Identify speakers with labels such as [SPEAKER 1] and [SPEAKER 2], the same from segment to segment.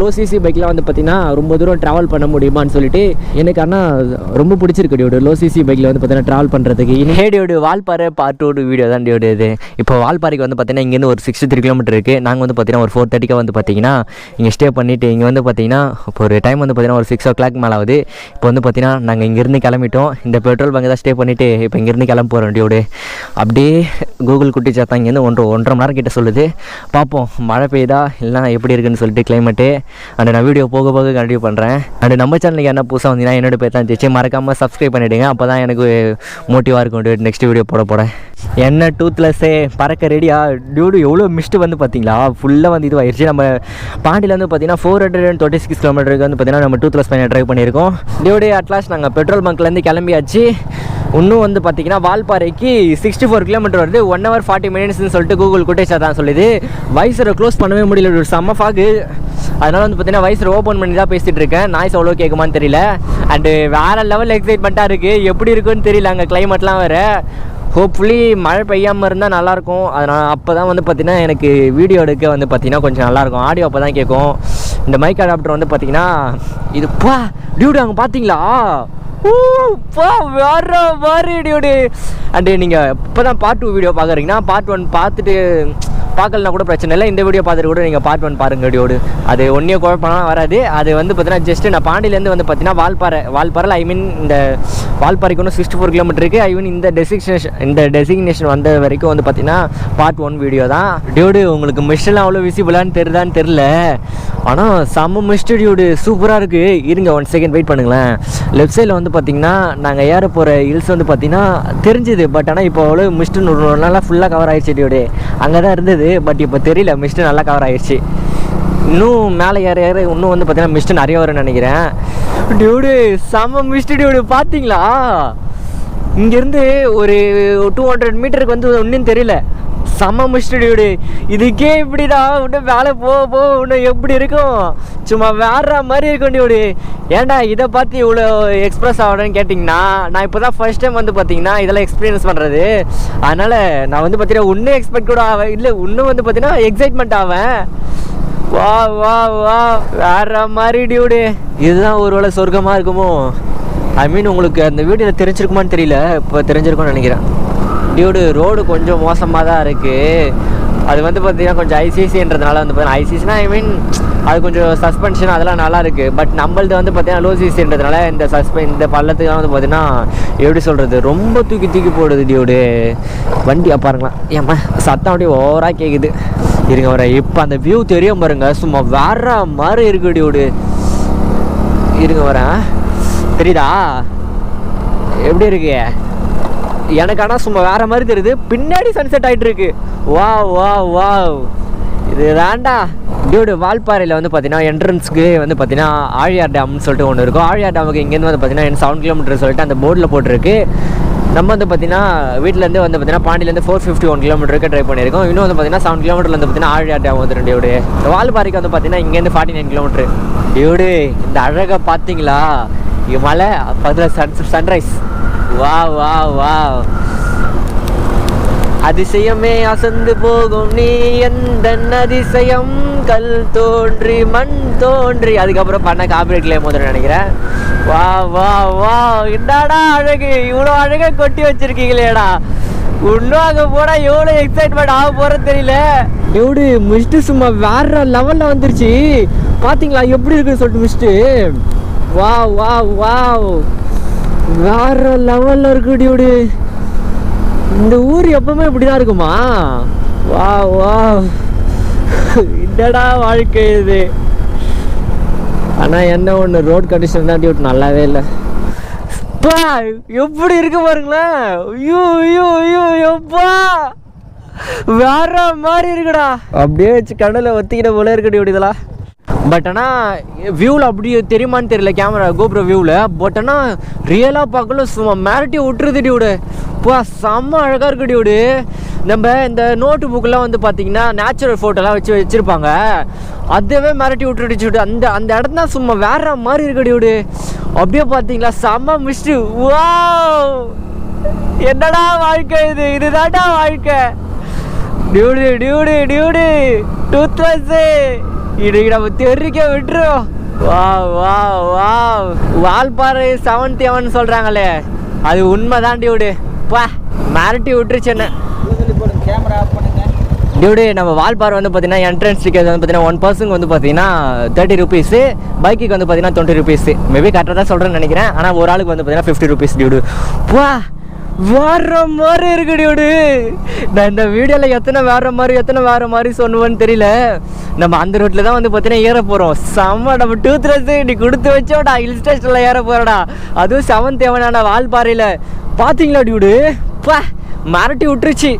[SPEAKER 1] Low CC பைக்கில் வந்து பார்த்தீங்கன்னா ரொம்ப தூரம் ட்ராவல் பண்ண முடியுமான்னு சொல்லிட்டு எனக்கு ஆனால் ரொம்ப பிடிச்சிருக்கு டியோடு லோ சிசி பைக்கில் வந்து பார்த்தீங்கன்னா ட்ராவல் பண்ணுறதுக்கு hey dude Valparai part two video தான் டியோடு இது. இப்போ வால்பாறைக்கு வந்து பார்த்தீங்கன்னா இங்கேருந்து ஒரு சிக்ஸ்டி த்ரீ கிலோமீட்டர் இருக்குது நாங்கள் வந்து பார்த்தீங்கன்னா ஒரு ஃபோர் தேர்ட்டிக்கு வந்து பார்த்தீங்கன்னா இங்கே ஸ்டே பண்ணிவிட்டு இங்கே வந்து பார்த்தீங்கன்னா இப்போ ஒரு டைம் வந்து பார்த்தீங்கன்னா ஒரு சிக்ஸ் ஓ கிளாக் மேலே ஆகுது. இப்போ வந்து பார்த்தீங்கன்னா நாங்கள் இங்கேருந்து கிளம்பிட்டோம். இந்த பெட்ரோல் பங்கு தான் ஸ்டே பண்ணிவிட்டு இப்போ இங்கேருந்து கிளம்ப போகிறோம் டியோடு அப்படியே கூகுள் குட்டி சாத்தா இங்கேருந்து ஒன்றரை ஒன்றரை மணி நேரம் கிட்ட சொல்லுது. பார்ப்போம் மழை பெய்யுதா இல்லைனா எப்படி இருக்குன்னு சொல்லிட்டு கிளைமேட்டு அண்ட் நான் வீடியோ போக போக கண்டினியூ பண்ணுறேன் அண்ட் நம்ம சேனலுக்கு என்ன புதுசாக வந்தீங்கன்னா என்னோட பேர் தான் ஜெயிச்சு. மறக்காமல் சப்ஸ்கிரைப் பண்ணிவிடுங்க அப்போ தான் எனக்கு மோட்டிவாக இருக்கும். நெக்ஸ்ட் வீடியோ போட போகிறேன் என்ன டூத்லெஸ்ஸே பறக்க ரெடியா டியூடு எவ்வளோ மிஸ்ட்டு வந்து பார்த்தீங்களா? ஃபுல்லாக வந்து இது நம்ம பாண்டியில் வந்து பார்த்தீங்கன்னா four hundred and thirty six கிலோமீட்டருக்கு வந்து பார்த்தீங்கன்னா நம்ம டூத்லெஸ் பண்ணி ட்ரைவ் பண்ணியிருக்கோம். டியூடு அட்லாஸ்ட் நாங்கள் பெட்ரோல் பங்க்லேருந்து கிளம்பியாச்சு. இன்னும் வந்து பார்த்தீங்கன்னா வால்பாறைக்கு சிக்ஸ்டி ஃபோர் கிலோமீட்டர் வருது ஒன் ஹவர் ஃபார்ட்டி மினிட்ஸ்னு சொல்லிட்டு கூகுள் குட்டேஷா தான் சொல்லுது. வைசரை க்ளோஸ் பண்ணவே முடியல. ஒரு செம்ம ஃபாகு அதனால் வந்து பார்த்தீங்கன்னா வைசரை ஓப்பன் பண்ணி தான் பேசிகிட்டு இருக்கேன். நாய்ஸ் அவ்வளோ கேட்குமான்னு தெரியல. அண்டு வேறு லெவல் எக்ஸைட்மெண்ட்டாக இருக்குது எப்படி இருக்குன்னு தெரியல அங்கே கிளைமேட்லாம் வேறு. ஹோப்ஃபுல்லி மழை பெய்யாமல் இருந்தால் நல்லாயிருக்கும். அதனால் அப்போ தான் வந்து பார்த்திங்கன்னா எனக்கு வீடியோ எடுக்க வந்து பார்த்திங்கன்னா கொஞ்சம் நல்லாயிருக்கும். ஆடியோ அப்போ தான் கேட்கும். இந்த மைக் அடாப்டர் வந்து பார்த்திங்கன்னா இது பா டியூடு அங்கே பார்த்தீங்களா ஊ, பா வேற மாதிரி டியூடு அண்டு நீங்கள் இப்போ தான் பார்ட் டூ வீடியோ பார்க்குறீங்கன்னா பார்ட் ஒன் பார்த்துட்டு பார்க்கலனா கூட பிரச்சனை இல்லை. இந்த வீடியோ பார்த்துட்டு கூட நீங்கள் பார்ட் ஒன் பாருங்க வீடியோடு அது ஒன்றே குழப்பம்லாம் வராது. அது வந்து பார்த்தீங்கன்னா ஜஸ்ட்டு நான் பாண்டியிலேருந்து வந்து பார்த்தீங்கன்னா வால்பாறை வால்பாறையில் ஐ மீன் இந்த வால்பாறைக்கு ஒன்று சிக்ஸ்டி ஃபோர் கிலோமீட்டர் இருக்குது ஐ மீன் இந்த டெசிக்னேஷன் இந்த டெசிக்னேஷன் வந்த வரைக்கும் வந்து பார்த்தீங்கன்னா பார்ட் ஒன் வீடியோ தான். டியோடு உங்களுக்கு மிஸ்டெல்லாம் அவ்வளோ விசிபிளான்னு தெரியுதான்னு தெரில ஆனால் செம்ம மிஸ்ட் டியூடு சூப்பராக இருக்குது இருங்க ஒன் செகண்ட் வெயிட் பண்ணுங்களேன். லெஃப்ட் சைடில் வந்து பார்த்தீங்கன்னா நாங்கள் ஏற போகிற ஹில்ஸ் வந்து பார்த்தீங்கன்னா தெரிஞ்சுது. பட் ஆனால் இப்போ அவ்வளோ மிஸ்ட்டு ஒரு நாளாக ஃபுல்லாக கவர் ஆயிடுச்சு டியூடு அங்கே தான் இருந்தது. பட் இப்போ தெரியல மிஸ்ட்டு நல்லா கவர் ஆயிடுச்சு இன்னும் மேலே ஏற ஏற இன்னும் வந்து பார்த்தீங்கன்னா மிஸ்ட்டு நிறைய வரும்னு நினைக்கிறேன். டியூடு செம மிஸ்ட்டு டியூடு பார்த்தீங்களா இங்கேருந்து ஒரு டூ ஹண்ட்ரட் மீட்டருக்கு வந்து ஒன்றும் தெரியல. செம்ம மிஸ்ட்டு டியூடு இதுக்கே இப்படிடா இன்னும் வேலை போக போக இன்னும் எப்படி இருக்கும்? சும்மா வேற மாதிரி இருக்கும் டியூடு ஏன்டா இதை பார்த்து இவ்வளோ எக்ஸ்ப்ரெஸ் ஆகணும்னு கேட்டிங்கன்னா நான் இப்போ தான் ஃபர்ஸ்ட் டைம் வந்து பார்த்தீங்கன்னா இதெல்லாம் எக்ஸ்பீரியன்ஸ் பண்ணுறது அதனால் நான் வந்து பார்த்தீங்கன்னா இன்னும் எக்ஸ்பெக்ட் கூட ஆவேன் இல்லை இன்னும் வந்து பார்த்தீங்கன்னா எக்ஸைட்மெண்ட் ஆவேன். வா வா வா. வேற மாதிரி டியூடு இதுதான் ஒரு வேளை சொர்க்கமாக இருக்குமோ? ஐ மீன் உங்களுக்கு அந்த வீடியோவில் தெரிஞ்சிருக்குமான்னு தெரியல. இப்போ தெரிஞ்சிருக்கும்னு நினைக்கிறேன். டியூடு ரோடு கொஞ்சம் மோசமாக தான் இருக்குது அது வந்து பார்த்தீங்கன்னா கொஞ்சம் ஐசிசின்றதுனால வந்து பார்த்தீங்கன்னா ஐசிசினா ஐ மீன் அது கொஞ்சம் சஸ்பென்ஷன் அதெல்லாம் நல்லா இருக்குது பட் நம்மளது வந்து பார்த்தீங்கன்னா லோ சிசின்றதுனால இந்த சஸ்பென் இந்த பள்ளத்துக்குலாம் வந்து பார்த்தீங்கன்னா எப்படி சொல்கிறது ரொம்ப தூக்கி தூக்கி போடுது டியூடு வண்டி பாருங்களா ஏம்மா சத்தம் அப்படியே ஓவராக கேட்குது இருங்க வர இப்போ அந்த வியூ தெரியும் பாருங்க. சும்மா வேற மாதிரி இருக்கு டியூடு இருங்க வரேன் தெரியுதா? எப்படி இருக்கு எனக்கு ஆனால் சும்மா வேற மாதிரி தெரியுது. பின்னாடி சன்செட் ஆகிட்டு இருக்கு வா வா வா இது வேண்டா. டியூடு வால்பாறையில் வந்து பார்த்தீங்கன்னா என்ட்ரன்ஸ்க்கு வந்து பார்த்தீங்கன்னா ஆழியார் டேம்னு சொல்லிட்டு ஒன்று இருக்கும். ஆழியார் டேமுக்கு இங்கேருந்து வந்து பார்த்தீங்கன்னா செவன் கிலோமீட்டர் சொல்லிட்டு அந்த போர்டில் போட்டிருக்கு. நம்ம வந்து பார்த்தீங்கன்னா வீட்டிலேருந்து வந்து பார்த்தீங்கன்னா பாண்டியிலேருந்து ஃபோர் ஃபிஃப்டி ஒன் கிலோமீட்டருக்கு ட்ரை பண்ணியிருக்கோம். இன்னும் வந்து பார்த்தீங்கன்னா செவன் கிலோமீட்டரில் வந்து பார்த்தீங்கன்னா ஆழியார் டேம் வந்து டியூடு இந்த வால்பாறைக்கு வந்து பார்த்தீங்கன்னா இங்கேருந்து ஃபார்ட்டி நைன் கிலோமீட்டர் டியூடு இந்த அழகை பார்த்தீங்களா இங்கே மலை பக்கத்தில் சன் சன்ரைஸ் வா வா வா அதிசயமே அசந்து போகும் நீ எந்த அதிசயம்? கல் தோன்றி மண் தோன்றி. அதுக்கப்புறம் பண்ண காப்பீடு கிளைம் முதல்ல நினைக்கிறேன் வா வா வா என்னடா அழகு. இவ்வளோ அழகாக கொட்டி வச்சிருக்கீங்களேடா. இன்னும் அங்கே போனால் எவ்வளோ எக்ஸைட்மெண்ட் ஆக போகிறது தெரியல. எப்படி மிஸ்ட்டு சும்மா வேற லெவலில் வந்துருச்சு. பார்த்தீங்களா எப்படி இருக்குன்னு சொல்லிட்டு மிஸ்ட்டு வா வா வா வேற லெவலில் இருக்கு டியூடு இந்த ஊர் எப்பவுமே இப்படிதான் இருக்குமா? வா வா. என்னடா வாழ்க்கை இது? ஆனால் என்ன ஒன்று ரோட் கண்டிஷன் தான் டியூட் நல்லாவே இல்லை. பா எப்படி இருக்கு பாருங்களேன். ஐயோ ஐயோ ஐயோ எப்பா. வேற மாதிரி இருக்குடா. அப்படியே வச்சு கடலை ஒத்திக்கிட்ட போல இருக்கு இப்படி இதெல்லாம். பட் ஆனால் வியூவில் அப்படி தெரியுமான்னு தெரியல கேமரா கோபுர வியூவில் பட் ஆனால் ரியலாக பார்க்கல சும்மா மிரட்டி விட்டுருது டியூடு இப்போ செம்ம அழகாக இருக்கு டியூடு நம்ம இந்த நோட்டு புக்கெலாம் வந்து பார்த்தீங்கன்னா நேச்சுரல் ஃபோட்டோலாம் வச்சு வச்சுருப்பாங்க. அதுவே மிரட்டி விட்டுடுச்சு அந்த அந்த இடம் தான் சும்மா வேற மாதிரி இருக்கு டியூடு அப்படியே பார்த்தீங்களா செம்ம மிஸ்டு. வா என்னடா வாழ்க்கை இது? இதுதான்டா வாழ்க்கை. டியூடு டியூடு டியூடு டூத்லெஸ்ஸு இது நம்ம தெரிக்க விட்டுரும் வா வா வா வால்பாறை செவன்த் எவன் சொல்கிறாங்களே அது உண்மை தான் டியூடு பா மிரட்டி விட்டுருச்சு என்ன?
[SPEAKER 2] கேமரா
[SPEAKER 1] டியூடு நம்ம வால்பாறை வந்து பார்த்தீங்கன்னா என்ட்ரன்ஸ் டிக்கெட் வந்து பார்த்தீங்கன்னா ஒன் பர்சனுக்கு வந்து பார்த்தீங்கன்னா தேர்ட்டி ருபீஸு பைக்குக்கு வந்து பார்த்தீங்கன்னா டுவெண்ட்டி ருபீஸ் மேபி கரெக்டாக தான் சொல்கிறேன்னு நினைக்கிறேன். ஆனால் ஒரு ஆளுக்கு வந்து பார்த்தீங்கன்னா ஃபிஃப்டி ருபீஸ் டியூடு. பா வேற மாதிரி இருக்கு டியூடு நான் இந்த வீடியோவில் எத்தனை வேற மாதிரி எத்தனை வேற மாதிரி சொன்னுவேன்னு தெரியல. நம்ம அந்த ரோட்டில் தான் வந்து பார்த்தீங்கன்னா ஏற போகிறோம் செம்ம நம்ம டூ த்ரெஸ் நீ கொடுத்து வச்சோடா ஹில் ஸ்டேஷனில் ஏற போகிறடா அதுவும் செவன்த் எவனான வால்பாறையில். பார்த்தீங்களா டியூடு பா மிரட்டி விட்டுருச்சு.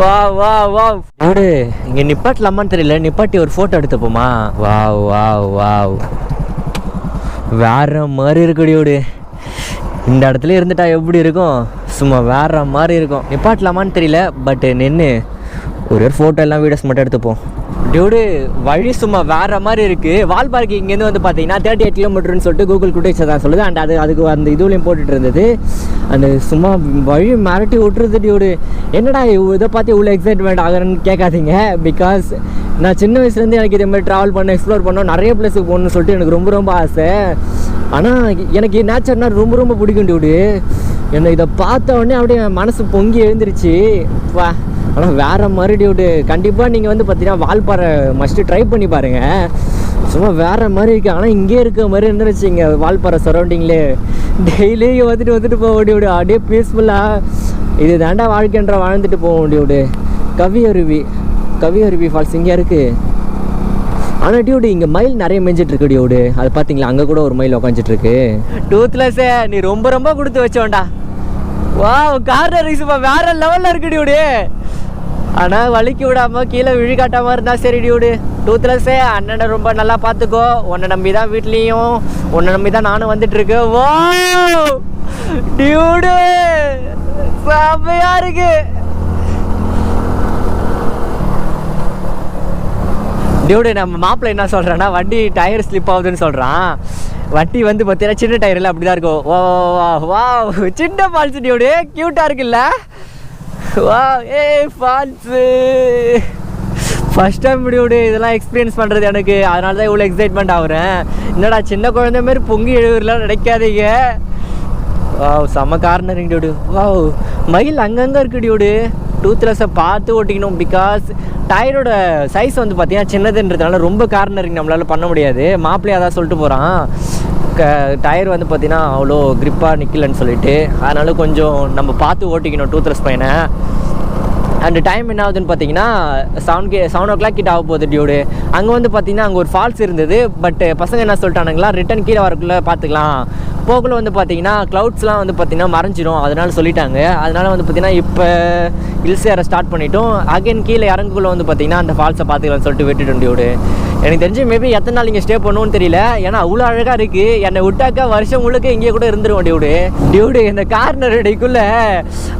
[SPEAKER 1] வா வா வா டியூடு இங்கே நிப்பாட்டலாமான்னு தெரியல. நிப்பாட்டி ஒரு ஃபோட்டோ எடுத்துப்போமா? வா வா வா வேற மாதிரி இருக்கு ஓடு இந்த இடத்துல இருந்துட்டா எப்படி இருக்கும்? சும்மா வேற மாதிரி இருக்கும். நிப்பாட்டலாமான்னு தெரியல பட் நின்று ஒரு ஒரு ஃபோட்டோ எல்லாம் வீடியோஸ் மட்டும் எடுத்துப்போம். டியூடு வழி சும்மா வேற மாதிரி இருக்கு. வால்பார்க்கு இங்கேருந்து வந்து பார்த்தீங்கன்னா தேர்ட்டி எயிட் கிலோமீட்டர்னு சொல்லிட்டு கூகுள் குட்டேஜ் தான் சொல்லுது. அண்ட் அது அதுக்கு அந்த இதுலையும் போட்டுட்டு இருந்தது. அந்த சும்மா வழி மிரட்டி விட்டுருது டியூடு என்னடா இதை? பார்த்து இவ்வளோ எக்ஸைட்மெண்ட் ஆகுறேன்னு கேட்காதீங்க. பிகாஸ் நான் சின்ன வயசுலேருந்து எனக்கு இதே மாதிரி ட்ராவல் பண்ண எக்ஸ்ப்ளோர் பண்ணோம் நிறைய பிளேஸுக்கு போகணும்னு சொல்லிட்டு எனக்கு ரொம்ப ரொம்ப ஆசை. ஆனால் எனக்கு நேச்சர்னால் ரொம்ப ரொம்ப பிடிக்கும் டியூடு என்னை இதை பார்த்த உடனே அப்படியே என் மனசு பொங்கி எழுந்துருச்சு. வா. ஆனால் வேறு மாதிரி டியூடு கண்டிப்பாக நீங்கள் வந்து பார்த்தீங்கன்னா வால்பாறை மஸ்ட்டு ட்ரை பண்ணி பாருங்கள் சும்மா வேறு மாதிரி இருக்குது ஆனால் இங்கே இருக்க மாதிரி இருந்துருச்சு இங்கே வால்பாறை சரௌண்டிங்லே டெய்லி வந்துட்டு வந்துட்டு போக முடியும் அப்படியே பீஸ்ஃபுல்லாக இது தாண்டா வாழ்க்கைன்ற வாழ்ந்துட்டு போக முடியும் கவி அருவி கவி அருவி ஃபால்ஸ் இங்கே இருக்குது ஆனால் டியூடு இங்கே மயில் நிறைய மேய்ஞ்சிட்டு இருக்கு டியூடு அது பார்த்தீங்களா அங்கே கூட ஒரு மயில் உட்காந்துட்டு இருக்கு டூத்லெஸ்ஸே நீ ரொம்ப ரொம்ப கொடுத்து வச்சோண்டா வா கார்னர் ரைஸுப்பா வேற லெவலில் இருக்கு டியூடு ஆனால் வலிக்கு விடாம கீழே விழிகாட்டாம இருந்தா சரி டியூடு டூத்லெஸ்ஸே அண்ணனை ரொம்ப நல்லா பார்த்துக்கோ உன்னை நம்பி தான் வீட்லேயும் உன்னை நம்பி தான் நானும் வந்துட்டு இருக்கேன் வா டியூடு செமையா இருக்கு. டியூடு நம்ம மாப்பிள்ளை என்ன சொல்கிறேன்னா வண்டி டயர் ஸ்லிப் ஆகுதுன்னு சொல்கிறான் வண்டி வந்து பார்த்தீங்கன்னா சின்ன டயரில் அப்படி தான் இருக்கும். வா வா சின்ன ஃபால்ஸ் டியூடு க்யூட்டாக இருக்குல்ல? வா a falls first time dude இதெல்லாம் எக்ஸ்பீரியன்ஸ் பண்ணுறது எனக்கு. அதனால தான் இவ்வளோ எக்ஸைட்மெண்ட் ஆகுறேன். என்னடா சின்ன குழந்தை மாதிரி பொங்கி எழுதுலாம் நினைக்காதீங்க. வாவ் செம்ம கார்னரிங் டியூடு வாவ் மயில் அங்கங்கே இருக்கு டியூடு டூத்லெஸ்ஸை பார்த்து ஓட்டிக்கணும் பிகாஸ் டயரோட சைஸ் வந்து பார்த்தீங்கன்னா சின்னதுன்றதுனால ரொம்ப கார்னரிங் நம்மளால் பண்ண முடியாது. மாப்பிள்ளையாக தான் சொல்லிட்டு போகிறான் க டயர் வந்து பார்த்தீங்கன்னா அவ்வளோ க்ரிப்பாக நிற்கலன்னு சொல்லிட்டு. அதனால கொஞ்சம் நம்ம பார்த்து ஓட்டிக்கணும் டூத்லெஸ் பையனை. அண்ட் டைம் என்ன ஆகுதுன்னு பார்த்தீங்கன்னா seven K seven o'clock கிட்ட ஆக போகுது டியூடு அங்கே வந்து பார்த்தீங்கன்னா அங்கே ஒரு ஃபால்ஸ் இருந்தது. பட் பசங்க என்ன சொல்லிட்டானுங்களா ரிட்டன் கீழே வரக்குள்ளே பார்த்துக்கலாம் போக்குள்ள வந்து பார்த்தீங்கன்னா க்ளவுட்ஸ்லாம் வந்து பார்த்தீங்கன்னா மறைஞ்சிரும். அதனால சொல்லிட்டாங்க. அதனால வந்து பார்த்தீங்கன்னா இப்போ ஹில்ஸ் ஏற ஸ்டார்ட் பண்ணிட்டோம். அகைன் கீழே இறங்குக்குள்ளே வந்து பார்த்தீங்கன்னா அந்த ஃபால்ஸை பார்த்துக்கலாம்னு சொல்லிட்டு விட்டுட்டு டியூடு எனக்கு தெரிஞ்சு மேபி எத்தனை நாள் இங்கே ஸ்டே பண்ணுவோன்னு தெரியல. ஏன்னா அவ்வளோ அழகாக இருக்குது என்னை விட்டாக்கா வருஷம் முழுக்க இங்கே கூட இருந்துருவோம் டியூடு டியூடு இந்த கார்னர் இடைக்குள்ள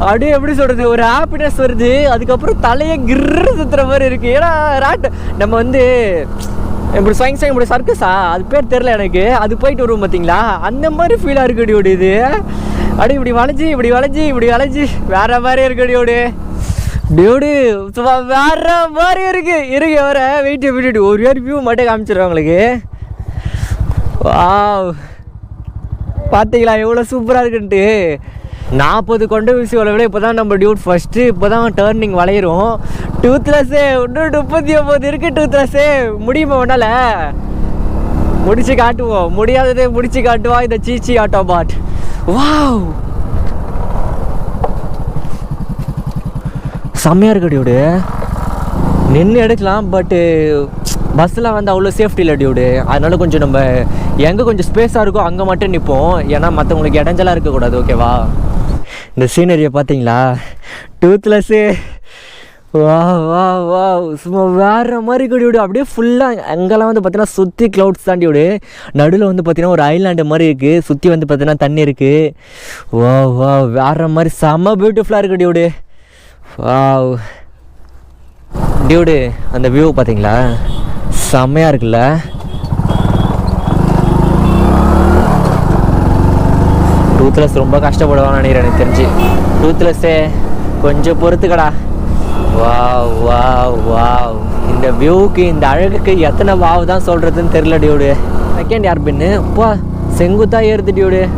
[SPEAKER 1] அப்படியே எப்படி சொல்கிறது ஒரு ஹாப்பினஸ் வருது. அதுக்கப்புறம் தலையை கிர்ரு சுற்றுற மாதிரி இருக்குது ஏன்னா ராட் நம்ம வந்து இப்படி ஸ்வயங் ஸ்வயங் இப்படி சர்க்கஸா அது பேர் தெரில எனக்கு. அது போயிட்டு வருவோம் பார்த்தீங்களா அந்த மாதிரி ஃபீலாக இருக்குது டியூடு இது. அப்படி இப்படி வளைஞ்சி இப்படி வளைஞ்சி இப்படி வளைஞ்சி. வேற மாதிரி இருக்குது டியூடு டியூடு சும்மா வேற மாதிரி இருக்கு. இருக்கு வர வெயிட் விட்டுட்டு ஒரு பேர் வியூ மட்டும் காமிச்சிடுறேன் உங்களுக்கு. வா பார்த்தீங்களா எவ்வளோ சூப்பராக இருக்குன்ட்டு. நாற்பது கொண்ட விஷயம் விட இப்போ தான் நம்ம டியூட் ஃபஸ்ட்டு இப்போ தான் டேர்னிங் வளையிறோம் டூத்லெஸ்ஸே இன்னும் முப்பத்தி ஒம்பது இருக்குது டூத்லெஸ்ஸே முடியுமா உன்னால? முடிச்சு காட்டுவோம். முடியாததே முடிச்சு காட்டுவா இந்த சீச்சி ஆட்டோ பாட் வாவ். செம்மையாக இருக்கு டியூடு நின்று எடுக்கலாம் பட்டு பஸ்ஸில் வந்து அவ்வளோ சேஃப்டி இல்லை டியூடு அதனால கொஞ்சம் நம்ம எங்கே கொஞ்சம் ஸ்பேஸாக இருக்கோ அங்கே மட்டும் நிற்போம் ஏன்னா மற்றவங்களுக்கு இடைஞ்சலாக இருக்கக்கூடாது ஓகேவா இந்த சீனரியை பார்த்தீங்களா டூத்லெஸ்ஸு வா வா வா சும்மா வேறு மாதிரி இருக்கு விடு அப்படியே ஃபுல்லாக அங்கெல்லாம் வந்து பார்த்தீங்கன்னா சுற்றி க்ளவுட்ஸ் தாண்டி விடு நடுவில் வந்து பார்த்தீங்கன்னா ஒரு ஐலாண்டு மாதிரி இருக்குது சுற்றி வந்து பார்த்தீங்கன்னா தண்ணி இருக்குது வா வா வேறு மாதிரி செம்ம பியூட்டிஃபுல்லாக இருக்கு டியூடு டியூடு அந்த வியூ பார்த்தீங்களா? செம்மையாக இருக்குல்ல? டூத்லெஸ் ரொம்ப கஷ்டப்படுவான்னு நினைக்கிறேன் எனக்கு தெரிஞ்சு. டூத்லெஸ்ஸே கொஞ்சம் பொறுத்துக்கடா. Wow wow wow. இந்த வியூவுக்கு இந்த அழகுக்கு எத்தனை வாவு தான் சொல்கிறதுன்னு தெரில டியூடு. செகண்ட் யார் பின்னு அப்பா செங்குத்தா ஏறுது டியூடு.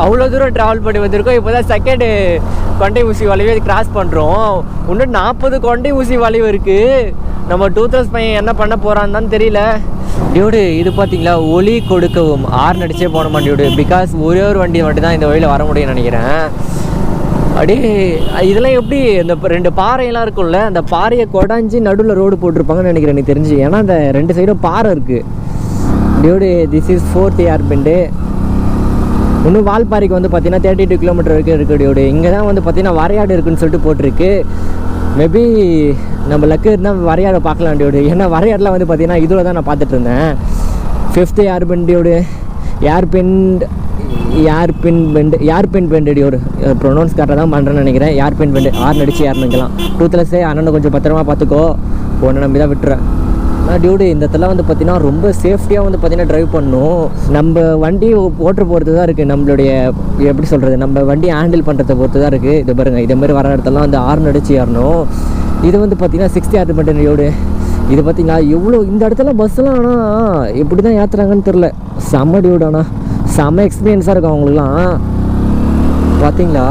[SPEAKER 1] அவ்வளோ தூரம் ட்ராவல் பண்ணி வந்திருக்கோம். இப்போ தான் செகண்டு கொண்டை ஊசி வளைவு கிராஸ் பண்ணுறோம் இன்னும் நாற்பது கொண்டை ஊசி வளைவு இருக்குது நம்ம டூ தௌசண்ட் பையன் என்ன பண்ண போகிறான்னு தான் தெரியல. டியூடு இது பார்த்தீங்களா ஒலி கொடுக்கவும். ஆறு நடிச்சே போனோமா டியூடு? பிகாஸ் ஒரே ஒரு வண்டி மட்டும் தான் இந்த வழியில் வர முடியும்னு நினைக்கிறேன். அப்படியே இதெல்லாம் எப்படி? இந்த ரெண்டு பாறையெல்லாம் இருக்கும்ல அந்த பாறையை கொடைஞ்சி நடுவில் ரோடு போட்டிருப்பாங்கன்னு நினைக்கிறேன். எனக்கு தெரிஞ்சு ஏன்னா அந்த ரெண்டு சைடும் பாறை இருக்குது dude this is fourth hair bend இன்னும் வால்பாறைக்கு வந்து பார்த்தீங்கன்னா தேர்ட்டி டூ கிலோமீட்டர் வரைக்கும் இருக்கு இங்கே தான் வந்து பார்த்தீங்கன்னா வரையாடு இருக்குன்னு சொல்லிட்டு போட்டிருக்கு. மேபி நம்ம லக்கு இருந்தால் வரையாடை பார்க்கலாம் டியோடு ஏன்னா வரையாடெலாம் வந்து பார்த்தீங்கன்னா இதில் தான் நான் பார்த்துட்டு இருந்தேன். Fifth hair பெண்டியோடு hair bend hairpin bend hairpin bend ஒரு ப்ரொனவுன்ஸ் கரெக்டாக தான் பண்ணுறேன்னு நினைக்கிறேன். ஏர் பின் பெண்டு ஆறு நடிச்சு ஏறணுங்கலாம் டூத்லெஸ்ஸே அண்ணனை கொஞ்சம் பத்திரமா பார்த்துக்கோ. உன்னை நம்பி தான் விட்டுறேன். ஆனால் டியூடு இந்த இடத்துல வந்து பார்த்தீங்கன்னா ரொம்ப சேஃப்டியாக வந்து பார்த்தீங்கன்னா ட்ரைவ் பண்ணும் நம்ம வண்டி ஓட்டுற பொறுத்து தான் இருக்குது நம்மளுடைய எப்படி சொல்கிறது நம்ம வண்டி ஹேண்டில் பண்ணுறத பொறுத்து தான் இருக்குது இது பாருங்கள் இதே மாதிரி வர இடத்துலலாம் வந்து ஆறு அடிச்சு ஏறணும். இது வந்து பார்த்தீங்கன்னா சிக்ஸ்டி ஆறு மட்டும் டியூடு இது பார்த்தீங்களா எவ்வளோ இந்த இடத்துல பஸ்ஸெலாம் ஆனால் எப்படி தான் ஏற்றுறாங்கன்னு தெரில செம்ம டியூடு ஆனால் செம்ம எக்ஸ்பீரியன்ஸாக இருக்கும் அவங்களுக்குலாம். பார்த்தீங்களா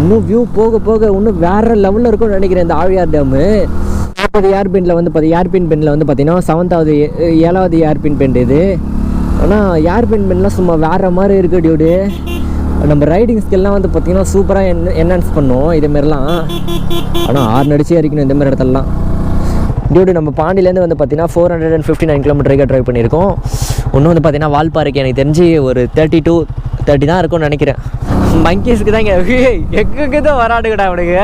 [SPEAKER 1] இன்னும் வியூ போக போக இன்னும் வேறு லெவலில் இருக்கும்னு நினைக்கிறேன் இந்த ஆழியார் டேமு நாற்பது ஏர்பின்ல வந்து பார்த்தி ஏர்பின் பெண்ணில் வந்து பார்த்தீங்கன்னா செவன்த்தாவது ஏழாவது ஏர்பின் பெண்ட் இது. ஆனால் ஏர்பின் பென்லாம் சும்மா வேறு மாதிரி இருக்குது டியூடு நம்ம ரைடிங் ஸ்கில்லாம் வந்து பார்த்திங்கன்னா சூப்பராக என் என்ஹான்ஸ் பண்ணோம் இதேமாரிலாம் ஆனால் ஆறு நடிச்சே இருக்கணும் இந்தமாரி இடத்துலலாம். டியூடு நம்ம பாண்டிலேருந்து வந்து பார்த்தீங்கன்னா four hundred and fifty nine kilometre drive பண்ணியிருக்கோம். இன்னும் வந்து பார்த்தீங்கன்னா வால்பாறைக்கு எனக்கு தெரிஞ்சு ஒரு தேர்ட்டி டூ தேர்ட்டி தான் இருக்கும்னு நினைக்கிறேன். மங்கீஸ்க்கு தான் இங்கே எங்கே தான் வராடுங்கடா அவனுக்கு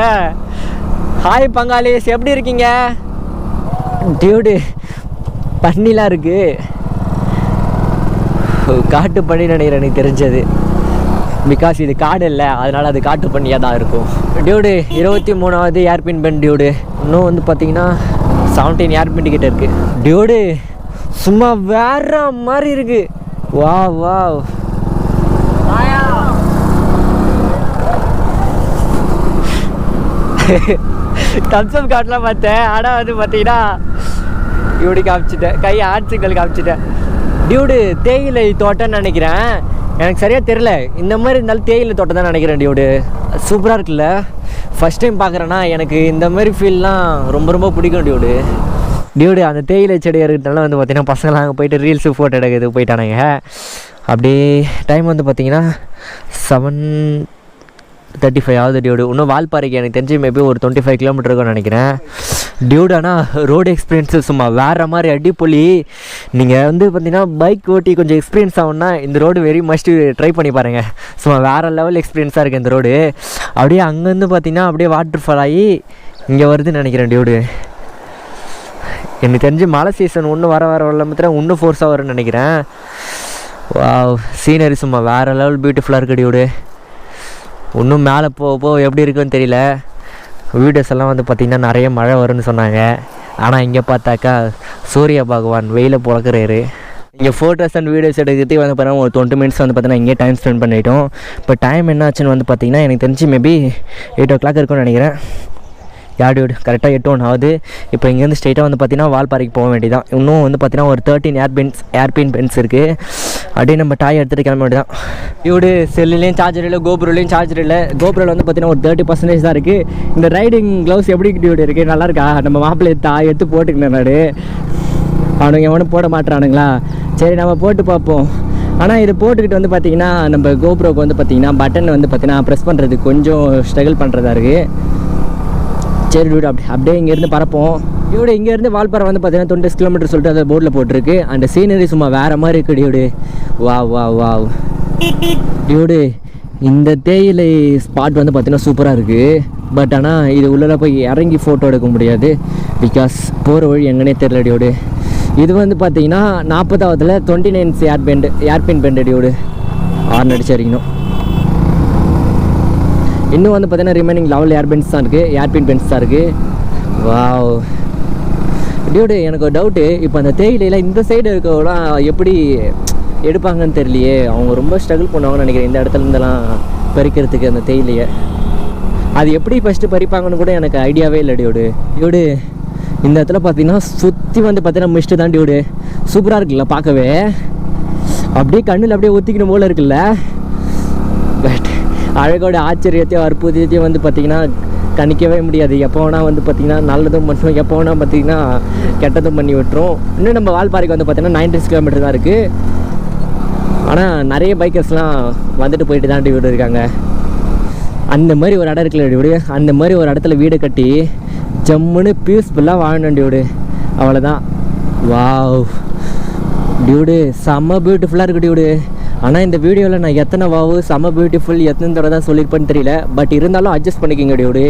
[SPEAKER 1] ஹாய் பங்காளிஸ். எப்படி இருக்கீங்க? டியூடு பண்ணிலாம் இருக்கு. காட்டு பண்ணி நினைக்கிறேன் எனக்கு தெரிஞ்சது. பிகாஸ் இது காடு இல்லை அதனால் அது காட்டு பண்ணியாக தான் இருக்கும். டியூடு இருபத்தி மூணாவது ஏர்பின் பென் டியூடு இன்னும் வந்து பார்த்தீங்கன்னா செவன்டீன் ஏர்பின் கிட்ட இருக்குது டியூடு சும்மா வேற மாதிரி இருக்கு. வா வா தம்சப் காட்டலாம் பார்த்தேன். ஆனால் வந்து பார்த்தீங்கன்னா இப்படி காமிச்சிட்டேன். கை ஆர்ட் சிக்னல் காமிச்சிட்டேன். டியூடு தேயிலை தோட்டம்னு நினைக்கிறேன். எனக்கு சரியாக தெரில இந்த மாதிரி இருந்தாலும் தேயிலை தோட்டம் தான் நினைக்கிறேன் டியூடு. சூப்பராக இருக்குல்ல. ஃபஸ்ட் டைம் பார்க்குறேன்னா எனக்கு இந்த மாதிரி ஃபீல்லாம் ரொம்ப ரொம்ப பிடிக்கும் டியூடு. டியூடு அந்த தேயிலை செடி இருக்கிறதுனால வந்து பார்த்தீங்கன்னா பசங்களாம் அங்கே போயிட்டு ரீல்ஸு ஃபோட்டோ எடுக்கிறது போயிட்டானுங்க. அப்படியே டைம் வந்து பார்த்தீங்கன்னா செவன் தேர்ட்டி ஃபைவ் ஆகுது டியூடு இன்னும் வால்பாறைக்கு எனக்கு தெரிஞ்சு மேபி ஒரு டுவெண்ட்டி ஃபைவ் கிலோமீட்டர் இருக்கும்னு நினைக்கிறேன். டியூடு ஆனால் ரோடு எக்ஸ்பீரியன்ஸு சும்மா வேறு மாதிரி அடிப்பொலி. நீங்கள் வந்து பார்த்தீங்கன்னா பைக் ஓட்டி கொஞ்சம் எக்ஸ்பீரியன்ஸ் ஆகும்னா இந்த ரோடு வெரி மஸ்ட் ட்ரை பண்ணி பாருங்கள் சும்மா வேறு லெவல் எக்ஸ்பீரியன்ஸாக இருக்குது இந்த ரோடு அப்படியே அங்கேருந்து பார்த்தீங்கன்னா அப்படியே வாட்டர் ஃபால் ஆகி இங்கே வருதுன்னு நினைக்கிறேன் டியூடு எனக்கு தெரிஞ்சு மழை சீசன் ஒன்று வர வர வரல வர இன்னும் ஃபோர்ஸாக வரும்னு நினைக்கிறேன். வா சீனரி சும்மா வேறு லெவல் பியூட்டிஃபுல்லாக இருக்குது டியூடு இன்னும் மேலே போக போக எப்படி இருக்குன்னு தெரியல. வீடியோஸ் எல்லாம் வந்து பார்த்திங்கன்னா நிறைய மழை வரும்னு சொன்னாங்க. ஆனால் இங்கே பார்த்தாக்கா சூரிய பகவான் வெயில பிறக்கிறாரு இங்கே ஃபோட்டோஸ் அண்ட் வீடியோஸ் எடுக்கிறதுக்கு வந்து பார்த்தீங்கன்னா ஒரு டுவெண்ட்டி மினிட்ஸ் வந்து பார்த்தீங்கன்னா இங்கே டைம் ஸ்பெண்ட் பண்ணிட்டோம். இப்போ டைம் என்ன ஆச்சுன்னு வந்து பார்த்திங்கன்னா எனக்கு தெரிஞ்சு மேபி எயிட் ஓ கிளாக் இருக்கும்னு நினைக்கிறேன். யார்டு கரெக்டாக எட்டு ஒன்று ஆகுது. இப்போ இங்கேருந்து ஸ்ட்ரெயிட்டாக வந்து பார்த்தீங்கன்னா வால்பாறைக்கு போக வேண்டியதான் இன்னும் வந்து பார்த்தீங்கன்னா ஒரு தேர்ட்டின் ஏர்பின்ஸ் ஏர்பின் பென்ஸ் இருக்குது அப்படியே நம்ம டாய் எடுத்துகிட்டு கிளம்ப வேண்டியதான் இவடு செல்லுலேயும் சார்ஜர் இல்லை கோபுரிலையும் சார்ஜர் இல்லை. கோபுரில் வந்து பார்த்தீங்கன்னா ஒரு தேர்ட்டி பர்சன்டேஜ் தான் இருக்குது இந்த ரைடிங் க்ளவுஸ் எப்படி டியூடு இருக்குது நல்லா இருக்கா? நம்ம மாப்பிள்ளை தாய் எடுத்து போட்டுக்கினேன் நான். அவனுங்க எவனும் போட மாட்டுறானுங்களா சரி நம்ம போட்டு பார்ப்போம். ஆனால் இது போட்டுக்கிட்டு வந்து பார்த்தீங்கன்னா நம்ம கோப்ரோக்கு வந்து பார்த்தீங்கன்னா பட்டன் வந்து பார்த்தீங்கன்னா ப்ரெஸ் பண்ணுறதுக்கு கொஞ்சம் ஸ்ட்ரகிள் பண்ணுறதா இருக்குது சரி டூட் அப்படி அப்படியே இங்கேருந்து பறப்போம். டியூடு இங்கேருந்து வால்பாறை வந்து பார்த்தீங்கன்னா டுவெண்ட்டி கிலோமீட்டர் சொல்லிட்டு அதை போர்டில் போட்டிருக்கு. அந்த சீனரி சும்மா வேறு மாதிரி இருக்கு டியூடு வா வா வா டியூடு இந்த தேயிலை ஸ்பாட் வந்து பார்த்தீங்கன்னா சூப்பராக இருக்குது பட் ஆனால் இது உள்ளே போய் இறங்கி ஃபோட்டோ எடுக்க முடியாது. பிகாஸ் போகிற வழி எங்கனே தெரில டியூடு இது வந்து பார்த்தீங்கன்னா நாற்பதாவதுல twenty nines hair bend hairpin bend dude horn அடிச்சு அறிக்கணும் இன்னும் வந்து பார்த்தீங்கன்னா ரிமைனிங் லெவல் ஏர்பென்ஸ் தான் இருக்குது ஏர்பின் பென்ஸ் தான் இருக்குது வாவ் டியூடு எனக்கு ஒரு டவுட்டு இப்போ அந்த தேயிலையில் இந்த சைடு இருக்கவங்களாம் எப்படி எடுப்பாங்கன்னு தெரியலையே. அவங்க ரொம்ப ஸ்ட்ரகிள் பண்ணுவாங்கன்னு நினைக்கிறேன். இந்த இடத்துலருந்தெல்லாம் பறிக்கிறதுக்கு அந்த தேயிலையை. அது எப்படி ஃபஸ்ட்டு பறிப்பாங்கன்னு கூட எனக்கு ஐடியாவே இல்லை டியூடு டியூடு இந்த இடத்துல பார்த்தீங்கன்னா சுற்றி வந்து பார்த்தீங்கன்னா மிஸ்ட்டு தான் டியூடு சூப்பராக இருக்குல்ல பார்க்கவே. அப்படியே கண்ணில் அப்படியே ஒத்திக்கணும் போல இருக்குல்ல. பட் அழகோட ஆச்சரியத்தையும் அற்புதத்தையும் வந்து பார்த்திங்கன்னா கணிக்கவே முடியாது. எப்போ வேணால் வந்து பார்த்திங்கன்னா நல்லதும் பண்ணும். எப்போ வேணால் பார்த்திங்கன்னா கெட்டதும் பண்ணி விட்டுரும். இன்னும் நம்ம வால்பாறைக்கு வந்து பார்த்திங்கன்னா நைன்டி கிலோமீட்டர் தான் இருக்குது ஆனால் நிறைய பைக்கர்ஸ்லாம் வந்துட்டு போயிட்டு தாண்டி வீடு இருக்காங்க. அந்த மாதிரி ஒரு இடம் இருக்குல்ல வீடு. அந்த மாதிரி ஒரு இடத்துல வீடு கட்டி ஜம்முன்னு பீஸ்ஃபுல்லாக வாழணும் டியூடு அவ்வளோதான் வாவ் டியூடு செம்ம பியூட்டிஃபுல்லாக இருக்கு டியூடு ஆனால் இந்த வீடியோவில் நான் எத்தனை வாவு செம்ம பியூட்டிஃபுல் எத்தனை தடவை தான் சொல்லியிருப்பேன்னு தெரியல. பட் இருந்தாலும் அட்ஜஸ்ட் பண்ணிக்கிங்க டியூடு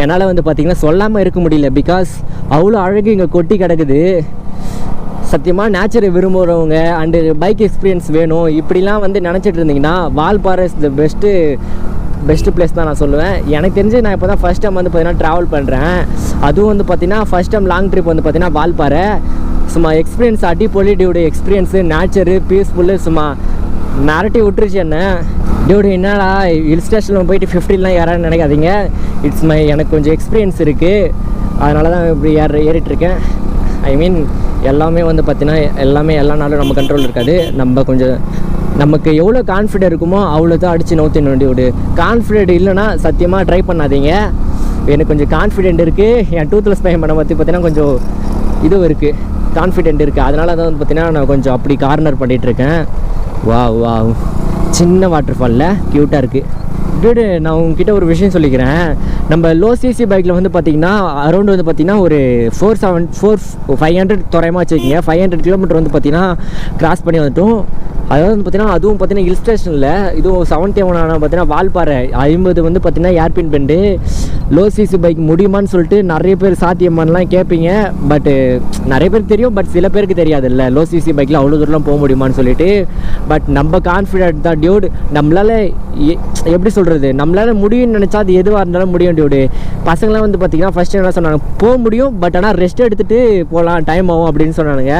[SPEAKER 1] என்னால் வந்து பார்த்திங்கன்னா சொல்லாமல் இருக்க முடியல. பிகாஸ் அவ்வளோ அழகு இங்கே கொட்டி கிடக்குது. சத்தியமாக நேச்சரை விரும்புகிறவங்க அண்டு பைக் எக்ஸ்பீரியன்ஸ் வேணும். இப்படிலாம் வந்து நினச்சிட்டு இருந்தீங்கன்னா Valparai is the best best place தான் நான் சொல்லுவேன். எனக்கு தெரிஞ்சு நான் இப்போ தான் ஃபஸ்ட் டைம் வந்து பார்த்தீங்கன்னா ட்ராவல் பண்ணுறேன் அதுவும் வந்து பார்த்தீங்கன்னா ஃபஸ்ட் டைம் லாங் ட்ரிப் வந்து பார்த்தீங்கன்னா வால்பாறை சும்மா எக்ஸ்பீரியன்ஸ் அடிப்பொலி எக்ஸ்பீரியன்ஸு நேச்சரு பீஸ்ஃபுல்லு சும்மா மிரட்டி விட்டுருச்சு என்ன? டியூடு என்னடா ஹில் ஸ்டேஷனில் போயிட்டு ஃபிஃப்டிலாம் யாரான்னு நினைக்காதீங்க. இட்ஸ் மை எனக்கு கொஞ்சம் எக்ஸ்பீரியன்ஸ் இருக்குது அதனால தான் இப்படி ஏற ஏறிட்டுருக்கேன். ஐ மீன் எல்லாமே வந்து பார்த்தீங்கன்னா எல்லாமே எல்லா நாளும் நம்ம கண்ட்ரோல் இருக்காது. நம்ம கொஞ்சம் நமக்கு எவ்வளோ கான்ஃபிடென்ட் இருக்குமோ அவ்வளோ தான் அடித்து நோத்தி நோண்டி விடு. கான்ஃபிடென்ட் இல்லைன்னா சத்தியமாக ட்ரை பண்ணாதீங்க. எனக்கு கொஞ்சம் கான்ஃபிடென்ட் இருக்குது என் டூத்லெஸ் பையன் பண்ண பற்றி பார்த்தீங்கன்னா கொஞ்சம் இதுவும் இருக்குது கான்ஃபிடென்ட் இருக்குது அதனால தான் வந்து பார்த்தீங்கன்னா நான் கொஞ்சம் அப்படி கார்னர் பண்ணிகிட்ருக்கேன் வா வா சின்ன வாட்டர் ஃபாலில் க்யூட்டாக இருக்குது டேடு நான் உங்ககிட்ட ஒரு விஷயம் சொல்லிக்கிறேன். நம்ம லோ சிசி பைக்கில் வந்து பார்த்தீங்கன்னா அரௌண்ட் வந்து பார்த்தீங்கன்னா ஒரு four seven four five hundred தோராயமாக வச்சுருக்கீங்க. ஃபைவ் ஹண்ட்ரட் கிலோமீட்டர் வந்து பார்த்தீங்கன்னா கிராஸ் பண்ணி வந்துட்டோம். அதாவது வந்து பார்த்தீங்கன்னா அதுவும் பார்த்தீங்கன்னா ஹில் ஸ்டேஷனில் இதுவும் செவன்டி ஒன் ஆனால் பார்த்தீங்கன்னா வால்பாறை ஐம்பது வந்து பார்த்தீங்கன்னா hairpin bend low CC bike முடியுமான்னு சொல்லிட்டு நிறைய பேர் சாத்தியமானலாம் கேட்பீங்க பட்டு நிறைய பேருக்கு தெரியும் பட் சில பேருக்கு தெரியாதுல்ல. லோ சிசி பைக்கில் அவ்வளோ தூரம்லாம் போக முடியுமான்னு சொல்லிட்டு. பட் நம்ம கான்ஃபிடென்ட் தான் டியூட் நம்மளால் எ- எப்படி சொல்கிறது நம்மளால் முடியும்னு நினச்சா அது எதுவாக இருந்தாலும் முடியும் டியூடு பசங்களாம் வந்து பார்த்தீங்கன்னா ஃபஸ்ட்டு என்ன சொன்னாங்க? போக முடியும் பட் ஆனால் ரெஸ்ட் எடுத்துகிட்டு போகலாம் டைம் ஆகும் அப்படின்னு சொன்னானுங்க.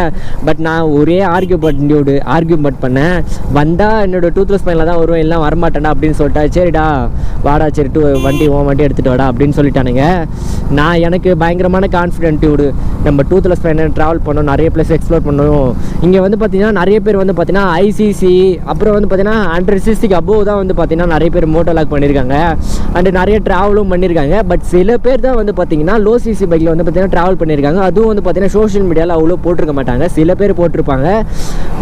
[SPEAKER 1] பட் நான் ஒரே argue but dude argue but சொன்னேன். வந்தால் என்னோட டூ தௌசண்ட் ஃபைவ்ல தான் வருவேன் எல்லாம் வரமாட்டேன்டா அப்படின்னு சொல்லிட்டா. சரிடா வாடா சரி டூ வண்டி ஓ வண்டி எடுத்துகிட்டு வாடா அப்படின்னு சொல்லிட்டானுங்க. நான் எனக்கு பயங்கரமான கான்ஃபிடென்ட் டியூடு நம்ம டூ தௌசண்ட் ஃபைவ் ட்ராவல் பண்ணணும் நிறைய பிளேஸ் எக்ஸ்ப்ளோர் பண்ணணும். இங்கே வந்து பார்த்திங்கன்னா நிறைய பேர் வந்து பார்த்தீங்கன்னா ஐசிசி அப்புறம் வந்து பார்த்தீங்கன்னா ஹண்ட்ரட் சிசிக்கு அபோவ் தான் வந்து பார்த்தீங்கன்னா நிறைய பேர் மோட்டோ லாக் பண்ணியிருக்காங்க அண்டு நிறைய ட்ராவலும் பண்ணியிருக்காங்க பட் சில பேர் தான் வந்து பார்த்தீங்கன்னா லோ சிசி பைக்கில் வந்து பார்த்தீங்கன்னா ட்ராவல் பண்ணியிருக்காங்க அதுவும் வந்து பார்த்தீங்கன்னா சோஷியல் மீடியாவில் அவ்வளோ போட்டிருக்க மாட்டாங்க. சில பேர் போட்டிருப்பாங்க.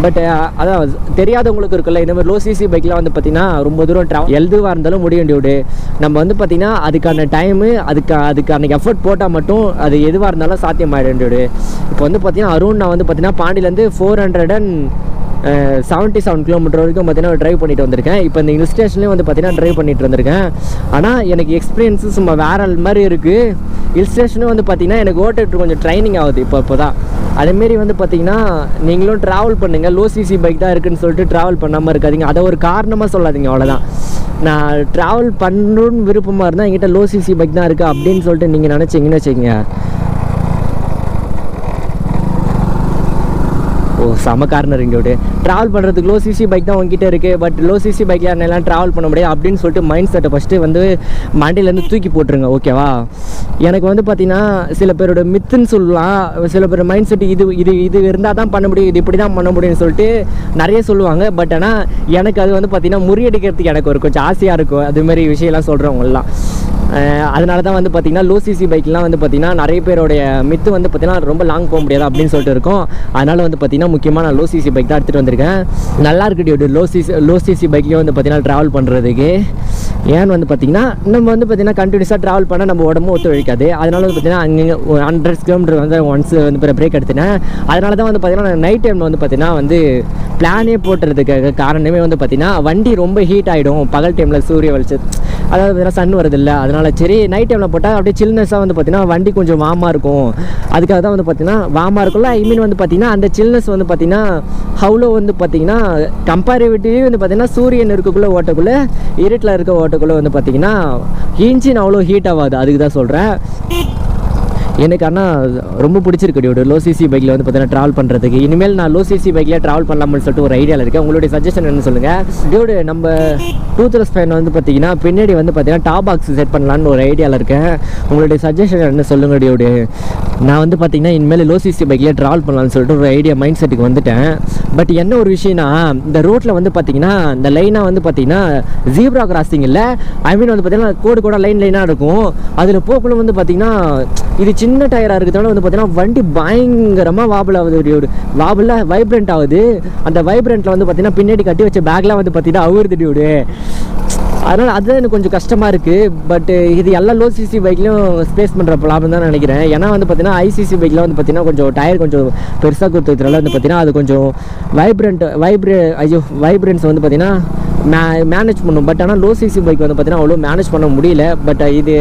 [SPEAKER 1] பட் அதான் தெரியாதவங்களுக்கு இருக்குல்ல இந்த மாதிரி லோ சிசி பைக்லாம் வந்து பார்த்தீங்கன்னா ரொம்ப தூரம் ட்ராவல் எதுவாக இருந்தாலும் முடியும் டியூடு நம்ம வந்து பார்த்தீங்கன்னா அதுக்கான டைமு அதுக்கு அதுக்கான எஃபர்ட் போட்டால் மட்டும் அது எதுவாக இருந்தாலும் சாத்தியமாயிடும். டியூடு இப்போ வந்து பார்த்தீங்கன்னா அருண் நான் வந்து பார்த்தீங்கன்னா பாண்டியிலேருந்து four hundred and seventy seven kilometre வரைக்கும் பார்த்தீங்கன்னா ட்ரைவ் பண்ணிட்டு வந்திருக்கேன். இப்போ இந்த ஹில் ஸ்டேஷன்லேயும் வந்து பார்த்தீங்கன்னா ட்ரைவ் பண்ணிட்டு வந்திருக்கேன். ஆனால் எனக்கு எக்ஸ்பீரியன்ஸு சும்மா வேற மாதிரி இருக்குது ஹில் ஸ்டேஷனும் வந்து பார்த்தீங்கன்னா எனக்கு ஓட்டுட்டு கொஞ்சம் ட்ரைனிங் ஆகுது இப்போ இப்போ தான் அதேமாரி வந்து பார்த்தீங்கன்னா நீங்களும் ட்ராவல் பண்ணுங்கள் லோ சிசி பைக் தான் இருக்குன்னு சொல்லிட்டு ட்ராவல் பண்ணாமல் இருக்காதீங்க. அதை ஒரு காரணமாக சொல்லாதீங்க அவ்வளோதான் நான் ட்ராவல் பண்ணணும்னு விருப்பமாக இருந்தால் என்கிட்ட லோ சிசி பைக் தான் இருக்குது அப்படின்னு சொல்லிட்டு நீங்கள் நினச்சிங்கன்னு வச்சுக்கோங்க. செம கார்னர் இங்கே விட்டு ட்ராவல் பண்ணுறதுக்கு லோ சிசி பைக் தான் உங்ககிட்ட இருக்குது பட் லோ சிசி பைக் யாரெல்லாம் ட்ராவல் பண்ண முடியாது அப்படின்னு சொல்லிட்டு மைண்ட் செட்டை ஃபஸ்ட்டு வந்து மண்டையிலேருந்து தூக்கி போட்டுருங்க ஓகேவா எனக்கு வந்து பார்த்தீங்கன்னா சில பேரோட மித்துன்னு சொல்லலாம். சில பேர் மைண்ட் செட் இது இது இது இருந்தால் தான் பண்ண முடியும் இது இப்படி தான் பண்ண முடியும்னு சொல்லிட்டு நிறைய சொல்லுவாங்க. பட் ஆனால் எனக்கு அது வந்து பார்த்திங்கன்னா முறியடிக்கிறதுக்கு எனக்கு ஒரு கொஞ்சம் ஆசையாக இருக்கும். அதுமாரி விஷயம்லாம் சொல்கிறவங்கலாம் அதனால தான் வந்து பார்த்தீங்கன்னா லோ சிசி பைக்லாம் வந்து பார்த்திங்கன்னா நிறைய பேருடைய மித்து வந்து பார்த்தீங்கன்னா ரொம்ப லாங் போக முடியாது அப்படின்னு சொல்லிட்டு இருக்கும் அதனால் வந்து பார்த்திங்கன்னா முக்கியமாக நான் லோ சிசி பைக் தான் எடுத்துகிட்டு வந்திருக்கேன் நல்லா இருக்கு dude low CC low CC பைக்லேயும் வந்து பார்த்திங்கன்னா ட்ராவல் பண்ணுறதுக்கு ஏன்னு வந்து பார்த்தீங்கன்னா நம்ம வந்து பார்த்தீங்கன்னா கண்டினியூஸாக ட்ராவல் பண்ணால் நம்ம உடம்பு ஒத்துழைக்காது அதனால வந்து பார்த்தீங்கன்னா அங்கங்கே ஒரு ஹண்ட்ரட் கிலோமீட்டர் வந்து ஒன்ஸ் வந்து பிரேக் எடுத்துனேன் அதனால தான் வந்து பார்த்திங்கன்னா நான் நைட் டைமில் வந்து பார்த்திங்கன்னா வந்து பிளானே போட்டுறதுக்கு காரணமே வந்து பார்த்திங்கன்னா வண்டி ரொம்ப ஹீட் ஆகிடும் பகல் டைமில் சூரிய வெளிச்சம் அதாவது பார்த்தீங்கன்னா சன் வருது அதனால் அதனால் சரி நைட் டைமில் போட்டால் அப்படியே சில்னஸாக வந்து பார்த்தீங்கன்னா வண்டி கொஞ்சம் வாமாக இருக்கும். அதுக்காக தான் வந்து பார்த்தீங்கன்னா வாமாக இருக்கும்ல ஐ மீன் வந்து பார்த்திங்கன்னா அந்த சில்னஸ் வந்து பார்த்திங்கன்னா ஹவுலோ வந்து பார்த்தீங்கன்னா கம்பேரிவிட்டி வந்து பார்த்திங்கன்னா சூரியன் இருக்கக்குள்ளே ஓட்டக்குள்ளே இருட்டில் இருக்க ஓட்டக்குள்ளே வந்து பார்த்திங்கன்னா இன்ஜின் அவ்வளோ ஹீட் ஆகாது. அதுக்கு தான் சொல்கிறேன் எனக்கு ஆனால் ரொம்ப பிடிச்சிருக்கு டியூடு லோ சிசி பைக்கில் வந்து பார்த்தீங்கன்னா ட்ராவல் பண்ணுறதுக்கு இனிமேல் நான் லோ சிசி பைக்கில் ட்ராவல் பண்ணலாம்னு சொல்லிட்டு ஒரு ஐடியாவில் இருக்கேன். உங்களுடைய சஜஷன் என்ன சொல்லுங்கள் டியூடு நம்ம டூ தௌசண்ட் ஃபைவ் வந்து பார்த்தீங்கன்னா பின்னாடி வந்து பார்த்தீங்கன்னா டாப் பாக்ஸ் செட் பண்ணலான்னு ஒரு ஐடியாவில் இருக்கேன். உங்களுடைய சஜஷன் என்ன சொல்லுங்கள் டியூடு நான் வந்து பார்த்தீங்கன்னா இனிமேல் லோ சிசி பைக்கில் ட்ராவல் பண்ணலாம்னு சொல்லிட்டு ஒரு ஐடியா மைண்ட் செட்டுக்கு வந்துட்டேன். பட் என்ன ஒரு விஷயம்னா இந்த ரோட்டில் வந்து பார்த்தீங்கன்னா இந்த லைனாக வந்து பார்த்தீங்கன்னா ஜீப்ரா கிராசிங் இல்லை? ஐ மீன் வந்து பார்த்தீங்கன்னா கோடு கூட லைன் லைனாக இருக்கும். அதில் போக்குள்ள வந்து பார்த்தீங்கன்னா இது சின்ன டயராக இருக்கிறதுனால வந்து பார்த்தீங்கன்னா வண்டி பயங்கரமாக வாபிள் ஆகுது டியூடு வாபிளில் வைப்ரண்ட் ஆகுது. அந்த வைப்ரண்ட்டில் வந்து பார்த்தீங்கன்னா பின்னாடி கட்டி வச்ச பேக்லாம் வந்து பார்த்தீங்கன்னா அவுறுது டியூடு அதனால் அதுதான் எனக்கு கொஞ்சம் கஷ்டமாக இருக்குது பட்டு இது எல்லா லோ சிசி பைக்லையும் ஸ்பேஸ் பண்ணுற ப்ராப்ளம் தான் நினைக்கிறேன். ஏன்னா வந்து பார்த்தீங்கன்னா ஐசிசி பைக்கில் வந்து பார்த்தீங்கன்னா கொஞ்சம் டயர் கொஞ்சம் பெருசாக கொடுத்ததுனால வந்து பார்த்தீங்கன்னா அது கொஞ்சம் வைப்ரண்ட் வைப்ரே ஐயோ வைப்ரன்ஸ் வந்து பார்த்தீங்கன்னா மே மேனேஜ் பண்ணும். பட் ஆனால் லோ சிசி பைக் வந்து பார்த்திங்கன்னா அவ்வளோ மேனேஜ் பண்ண முடியல. பட் இது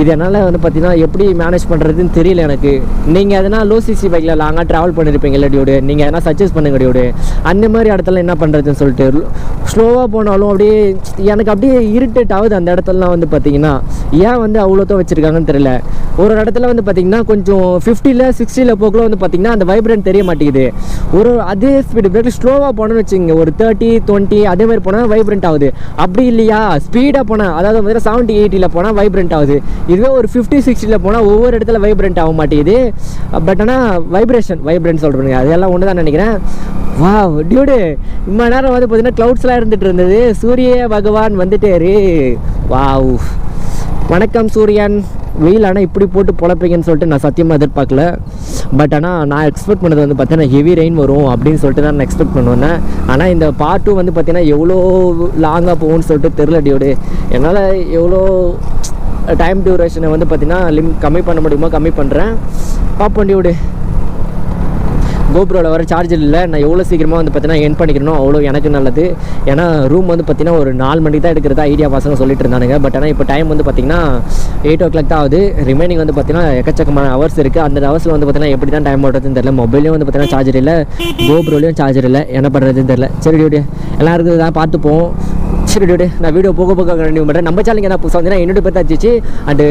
[SPEAKER 1] இது என்னால் வந்து பார்த்தீங்கன்னா எப்படி மேனேஜ் பண்ணுறதுன்னு தெரியல எனக்கு. நீங்கள் எதனா லோ சிசி பைக்கில் லாங்காக ட்ராவல் பண்ணியிருப்பீங்கல்ல டியூடு நீங்கள் எதனா சஜஸ்ட் பண்ணுங்க டியூடு அந்த மாதிரி இடத்துல என்ன பண்ணுறதுன்னு சொல்லிட்டு. ஸ்லோவாக போனாலும் அப்படியே எனக்கு அப்படியே இரிட்டேட் ஆகுது அந்த இடத்துலலாம் வந்து பார்த்தீங்கன்னா ஏன் வந்து அவ்வளோத்தோ வச்சுருக்காங்கன்னு தெரியல. ஒரு ஒரு இடத்துல வந்து பார்த்தீங்கன்னா கொஞ்சம் ஃபிஃப்டியில் சிக்ஸ்டியில் போக்குள்ள வந்து பார்த்தீங்கன்னா அந்த வைப்ரண்ட் தெரிய மாட்டேங்குது. ஒரு அதே ஸ்பீடு பிரேக் ஸ்லோவாக போனோன்னு வச்சுங்க ஒரு தேர்ட்டி டுவெண்ட்டி அதே மாதிரி போனால் வைப்ரண்ட் ஆகுது. அப்படி இல்லையா? ஸ்பீடாக போனால் அதாவது வந்து செவன்ட்டி எயிட்டியில் போனால் வைப்ரண்ட் ஆகுது. இதுவே ஒரு ஃபிஃப்டி சிக்ஸ்டியில் போனால் ஒவ்வொரு இடத்துல வைப்ரண்ட் ஆக மாட்டேங்குது. பட் ஆனால் வைப்ரேஷன் வைப்ரண்ட் சொல்கிறேங்க அதெல்லாம் ஒன்று தான் நினைக்கிறேன். வா டியூடு இம்மா நேரம் வந்து பார்த்தீங்கன்னா க்ளவுட்ஸ்லாம் இருந்துட்டு இருந்தது. சூரிய பகவான் வந்துட்டாரு. வாவ் வணக்கம் சூரியன். வெயில் ஆனால் இப்படி போட்டு பொழப்பீங்கன்னு சொல்லிட்டு நான் சத்தியமாக எதிர்பார்க்கல. பட் ஆனால் நான் எக்ஸ்பெக்ட் பண்ணது வந்து பார்த்தீங்கன்னா ஹெவி ரெயின் வரும் அப்படின்னு சொல்லிட்டு தான் நான் எக்ஸ்பெக்ட் பண்ணுவேன். ஆனால் இந்த பார்ட் டூ வந்து பார்த்தீங்கன்னா எவ்வளோ லாங்காக போகும்னு சொல்லிட்டு தெரில டியூடு என்னால் எவ்வளோ டைம் டியூரேஷனை வந்து பார்த்தீங்கன்னா லிம் கம்மி பண்ண முடியுமோ? கம்மி பண்ணுறேன் பார்ப்போம் டியூடு கோப்ரோவில் வர சார்ஜர் இல்லை. நான் எவ்வளோ சீக்கிரமாக வந்து பார்த்தீங்கன்னா என் பண்ணிக்கணும் அவ்வளோ எனக்கு நல்லது. ஏன்னா ரூம் வந்து பார்த்திங்கன்னா ஒரு நாலு மணிக்கு தான் எடுக்கிறதா ஐடியா பசங்க சொல்லிட்டு இருந்தானுங்க. பட் ஆனால் இப்போ டைம் வந்து பார்த்தீங்கன்னா எயிட் ஓ கிளாக் தான் ஆகுது. ரிமைனிங் வந்து பார்த்திங்கன்னா எக்கச்சக்கமான ஹவர்ஸ் இருக்குது அந்த ஹவர்ஸில் வந்து பார்த்திங்கன்னா எப்படி தான் டைம் ஓடுறதுன்னு தெரியல. மொபைலையும் வந்து பார்த்திங்கன்னா சார்ஜர் இல்லை. கோப்ரோலையும் சார்ஜர் இல்லை. என்ன பண்ணுறதுன்னு தெரியல. சரி டியூடி எல்லாருக்கும் தான் பார்த்துப்போம் சரி டூடு நான் வீடியோ போக போக கண்டினியூ பண்ணுறேன் நம்ம சேனலுக்கு என்ன புதுசாக வந்தீங்கன்னா என்னோட பேர் தச்சிச்சு அண்டு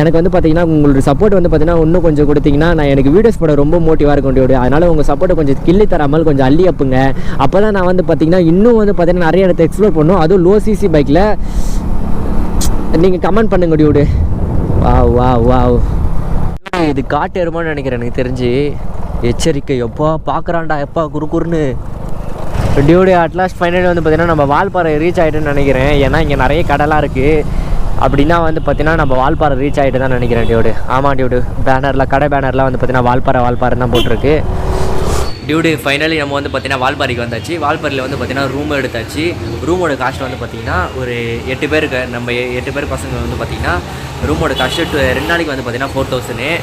[SPEAKER 1] எனக்கு வந்து பார்த்தீங்கன்னா உங்களோட சப்போர்ட் வந்து பார்த்தீங்கன்னா இன்னும் கொஞ்சம் கொடுத்தீங்கன்னா நான் எனக்கு வீடியோஸ் போட ரொம்ப மோட்டிவாக இருக்கும் டியூடி அதனால் உங்கள் சப்போர்ட்டை கொஞ்சம் கிள்ளி தராமல் கொஞ்சம் அள்ளி அப்புங்க. அப்போ தான் நான் வந்து பார்த்தீங்கன்னா இன்னும் வந்து பார்த்தீங்கன்னா நிறைய இடத்த எக்ஸ்ப்ளோர் பண்ணும். அதுவும் லோ. சிசி பைக்கில் நீங்கள் கமெண்ட் பண்ணுங்க டியூடு வா வா வா இது காட்டு எருமான்னு நினைக்கிறேன் எனக்கு தெரிஞ்சு. எச்சரிக்கை. எப்பா பார்க்குறான்டா எப்பா குறுக்குறுன்னு டியூடி அட்லாஸ்ட் ஃபைனலி வந்து பார்த்தீங்கன்னா நம்ம வால்பாறை ரீச் ஆகிட்டுன்னு நினைக்கிறேன். ஏன்னா இங்கே நிறைய கடலாக இருக்குது அப்படின்னா வந்து பார்த்தீங்கன்னா நம்ம வால்பாறை ரீச் ஆகிட்டு தான் நினைக்கிறேன் டியூடு ஆமாம் டியூடு பேனரில் கடை பேனர்லாம் வந்து பார்த்திங்கன்னா வால்பாறை வால்பாறை தான் போட்டிருக்கு. டியூடு ஃபைனலி நம்ம வந்து பார்த்தீங்கன்னா வால்பாறைக்கு வந்தாச்சு. வால்பாறையில் வந்து பார்த்திங்கன்னா ரூம் எடுத்தாச்சு. ரூமோட காஸ்ட் வந்து பார்த்திங்கன்னா ஒரு எட்டு பேருக்கு நம்ம எ- எட்டு பேர் பசங்க வந்து பார்த்திங்கன்னா ரூமோட காஸ்ட்டு ரெண்டு நாளைக்கு வந்து பார்த்திங்கன்னா ஃபோர் தௌசண்ட்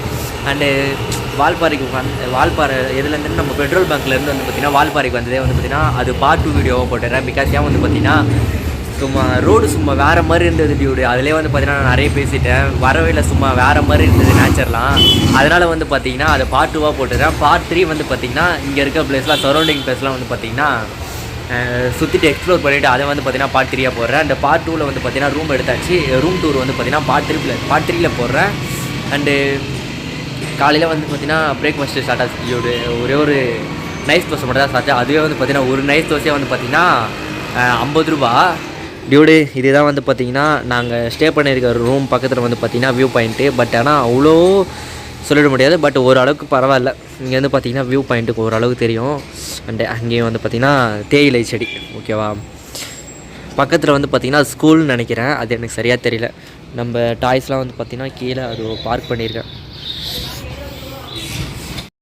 [SPEAKER 1] அண்டு வால்பாறைக்கு உட்காந்து வால்பாறை இதுலேருந்து நம்ம பெட்ரோல் பங்க்லேருந்து வந்து பார்த்தீங்கன்னா வால்பாறைக்கு வந்ததே வந்து பார்த்தீங்கன்னா அது பார்ட் டூ வீடியோவாக போட்டுறேன் பிகாஸ் ஏன் வந்து பார்த்திங்கன்னா சும்மா ரோடு சும்மா வேறு மாதிரி இருந்தது டியூடு அதிலே வந்து பார்த்திங்கன்னா நான் நிறைய பேசிட்டேன். வரவையில் சும்மா வேறு மாதிரி இருந்தது நேச்சர்லாம் அதனால் வந்து பார்த்தீங்கன்னா அதை பார்ட் டூவாக போட்டுறேன் பார்ட் த்ரீ வந்து பார்த்திங்கன்னா இங்கே இருக்க பிளேஸ்லாம் சரௌண்டிங் பிளேஸ்லாம் வந்து பார்த்திங்கன்னா சுற்றிட்டு எக்ஸ்ப்ளோர் பண்ணிவிட்டு அதை வந்து பார்த்தீங்கன்னா பார்ட் த்ரீயாக போடுறேன். அந்த பார்ட் டூவில் வந்து பார்த்தீங்கன்னா ரூம் எடுத்தாச்சு. ரூம் டூர் வந்து பார்த்தீங்கன்னா பார்ட் த்ரீ பார்ட் த்ரீயில் போடுறேன். அண்டு காலையில் வந்து பார்த்தீங்கன்னா பிரேக்ஃபாஸ்ட்டு ஸ்டார்ட் ஆச்சு. ஒரு ஒரே ஒரு நைஸ் தோசை மட்டும் தான் சாப்பிட்டேன். அதுவே வந்து பார்த்தீங்கன்னா ஒரு நைஸ் தோசையாக வந்து பார்த்தீங்கன்னா ஐம்பது ரூபா. டியூடு இதுதான் வந்து பார்த்தீங்கன்னா நாங்கள் ஸ்டே பண்ணியிருக்க ரூம் பக்கத்தில் வந்து பார்த்தீங்கன்னா வியூ பாயிண்ட்டு பட் ஆனால் அவ்வளோ சொல்லிட முடியாது. பட் ஓரளவுக்கு பரவாயில்ல. இங்கே வந்து பார்த்தீங்கன்னா வியூ பாயிண்ட்டுக்கு ஓரளவுக்கு தெரியும். அண்டு அங்கேயும் வந்து பார்த்திங்கன்னா தேயிலை செடி ஓகேவா பக்கத்தில் வந்து பார்த்திங்கன்னா ஸ்கூல்னு நினைக்கிறேன். அது எனக்கு சரியாக தெரியல. நம்ம டாய்ஸ்லாம் வந்து பார்த்திங்கன்னா கீழே அது பார்க் பண்ணியிருக்கேன்.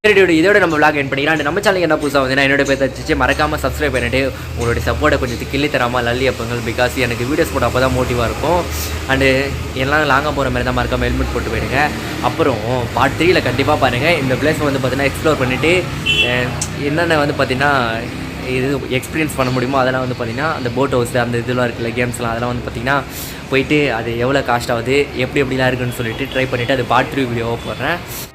[SPEAKER 1] சரி இதோட நம்ம விளாக் என் பண்ணிக்கலாம். And நம்ம சேனலுக்கு என்ன புதுசாக வந்து என்னோட பேர் தச்சு மறக்காமல் சப்ஸ்கிரைப் பண்ணிட்டு உங்களுடைய சப்போர்ட்டை கொஞ்சம் கிள்ளி தராமல் லல்லி அப்பங்கள் பிகாஸ் எனக்கு வீடியோஸ் போட அப்போ தான் மோட்டிவாக இருக்கும். அண்டு எல்லாம் லாங்காக போகிற மாதிரி தான் மறக்காமல் ஹெல்மெட் போட்டு போயிடுங்க. அப்புறம் பார்ட் த்ரீயில் கண்டிப்பாக பாருங்கள் இந்த பிளேஸ் வந்து பார்த்தீங்கன்னா எக்ஸ்ப்ளோர் பண்ணிவிட்டு என்னென்ன வந்து பார்த்தீங்கன்னா இது எக்ஸ்பீரியன்ஸ் பண்ண முடியுமோ அதெல்லாம் வந்து பார்த்தீங்கன்னா அந்த போட் ஹவுஸ் அந்த இதெல்லாம் இருக்குல்ல கேம்ஸ்லாம் அதெல்லாம் வந்து பார்த்தீங்கன்னா போயிட்டு அது எவ்வளோ காஸ்ட் ஆகுது எப்படி எப்படிலாம் இருக்குன்னு சொல்லிட்டு ட்ரை பண்ணிவிட்டு அது பார்ட் த்ரீ வீடியோவாக போடுறேன்.